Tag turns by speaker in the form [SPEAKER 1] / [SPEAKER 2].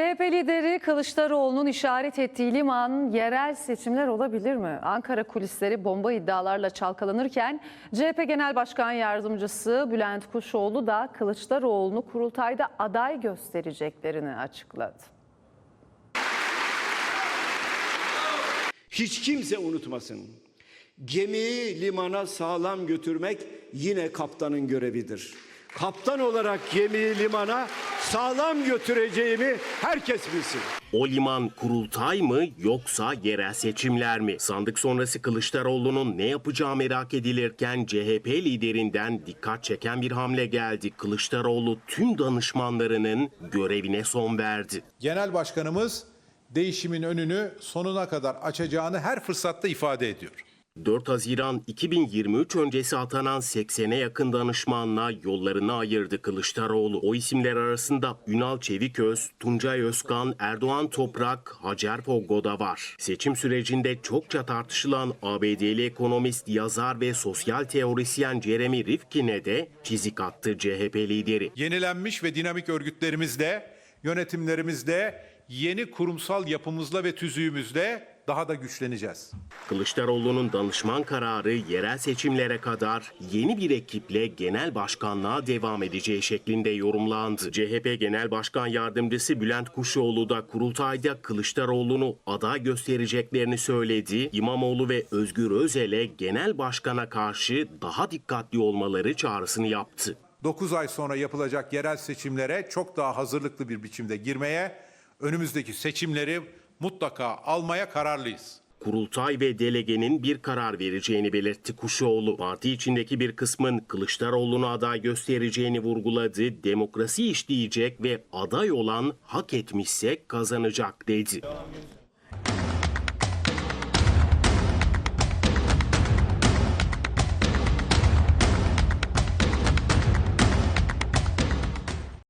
[SPEAKER 1] CHP lideri Kılıçdaroğlu'nun işaret ettiği liman yerel seçimler olabilir mi? Ankara kulisleri bomba iddialarla çalkalanırken CHP Genel Başkan Yardımcısı Bülent Kuşoğlu da Kılıçdaroğlu'nu kurultayda aday göstereceklerini açıkladı.
[SPEAKER 2] Hiç kimse unutmasın. Gemiyi limana sağlam götürmek yine kaptanın görevidir. Kaptan olarak gemiyi limana sağlam götüreceğimi herkes bilsin.
[SPEAKER 3] O liman kurultay mı yoksa yerel seçimler mi? Sandık sonrası Kılıçdaroğlu'nun ne yapacağı merak edilirken CHP liderinden dikkat çeken bir hamle geldi. Kılıçdaroğlu tüm danışmanlarının görevine son verdi.
[SPEAKER 4] Genel Başkanımız değişimin önünü sonuna kadar açacağını her fırsatta ifade ediyor.
[SPEAKER 3] 4 Haziran 2023 öncesi atanan 80'e yakın danışmanla yollarını ayırdı Kılıçdaroğlu. O isimler arasında Ünal Çeviköz, Tuncay Özkan, Erdoğan Toprak, Hacer Foggo da var. Seçim sürecinde çokça tartışılan ABD'li ekonomist, yazar ve sosyal teorisyen Jeremy Rifkin'e de çizik attı CHP lideri.
[SPEAKER 4] Yenilenmiş ve dinamik örgütlerimizde, yönetimlerimizde, yeni kurumsal yapımızla ve tüzüğümüzde daha da güçleneceğiz.
[SPEAKER 3] Kılıçdaroğlu'nun danışman kararı yerel seçimlere kadar yeni bir ekiple genel başkanlığa devam edeceği şeklinde yorumlandı. CHP Genel Başkan Yardımcısı Bülent Kuşoğlu da kurultayda Kılıçdaroğlu'nu aday göstereceklerini söyledi. İmamoğlu ve Özgür Özel'e genel başkana karşı daha dikkatli olmaları çağrısını yaptı.
[SPEAKER 4] 9 ay sonra yapılacak yerel seçimlere çok daha hazırlıklı bir biçimde girmeye, önümüzdeki seçimleri mutlaka almaya kararlıyız.
[SPEAKER 3] Kurultay ve delegenin bir karar vereceğini belirtti Kuşoğlu. Parti içindeki bir kısmın Kılıçdaroğlu'nu aday göstereceğini vurguladı. Demokrasi işleyecek ve aday olan hak etmişse kazanacak dedi.